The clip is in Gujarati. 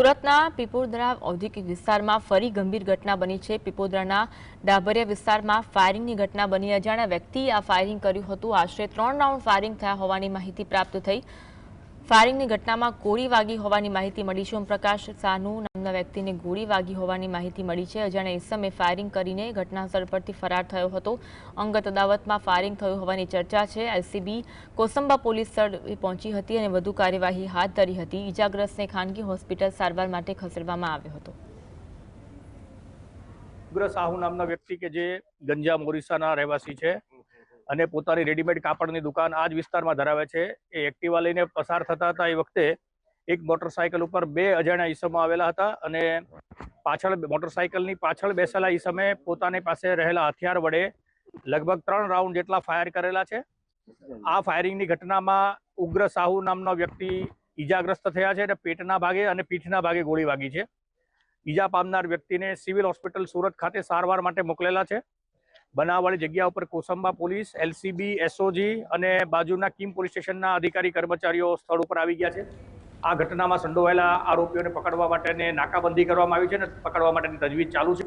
સુરતના પીપોદરા ઔદ્યોગિક વિસ્તારમાં ફરી ગંભીર ઘટના બની છે. પીપોદરાના ડાભરિયા વિસ્તારમાં ફાયરિંગની ઘટના બની. અજાણ્યા વ્યક્તિએ આ ફાયરિંગ કર્યું હતું. આશરે ત્રણ રાઉન્ડ ફાયરિંગ થયા હોવાની માહિતી પ્રાપ્ત થઈ. ફાયરિંગની ઘટનામાં કોળી વાગી હોવાની માહિતી મળી છે. ઓમપ્રકાશ સાનુ નામના વ્યક્તિને ગોળી વાગી હોવાની માહિતી મળી છે. અજાણ્યા ઇસમે ફાયરિંગ કરીને ઘટનાસ્થળ પરથી ફરાર થયો હતો. અંગત અદાવતમાં ફાયરિંગ થયું હોવાની ચર્ચા છે. એલસીબી કોસંબા પોલીસ સ્થળે પહોંચી હતી અને વધુ કાર્યવાહી હાથ ધરી હતી. ઇજાગ્રસ્તને ખાનગી હોસ્પિટલ સારવાર માટે ખસેડવામાં આવ્યો હતો. ઉગ્ર સાહુ નામના વ્યક્તિ કે જે ગંજા મોરિસાના રહેવાસી છે અને પોતાની રેડીમેડ કાપડની દુકાન આ જ વિસ્તારમાં ધરાવે છે. એ એક્ટિવા લઈને પસાર થતા હતા. એ વખતે એક મોટરસાયકલ ઉપર બે અજાણ્યા ઈસમો આવેલા હતા અને પાછળ મોટરસાયકલની પાછળ બેસેલા ઈસમે પોતાની પાસે રહેલા હથિયાર વડે લગભગ ત્રણ રાઉન્ડ જેટલા ફાયર કરેલા છે. આ ફાયરિંગની ઘટનામાં ઉગ્ર સાહુ નામનો વ્યક્તિ ઈજાગ્રસ્ત થયા છે અને પેટના ભાગે અને પીઠના ભાગે ગોળી વાગી છે. ઈજા પામનાર વ્યક્તિને સિવિલ હોસ્પિટલ સુરત ખાતે સારવાર માટે મોકલેલા છે. બનાવવાળી જગ્યા ઉપર કોસંબા પોલીસ, એલસીબી, એસઓજી અને બાજુના કિમ પોલીસ સ્ટેશનના અધિકારી કર્મચારીઓ સ્થળ ઉપર આવી ગયા છે. આ ઘટનામાં સંડોવાયેલા આરોપીઓને પકડવા માટેને નાકાબંધી કરવામાં આવી છે અને પકડવા માટેની તજવીજ ચાલુ છે.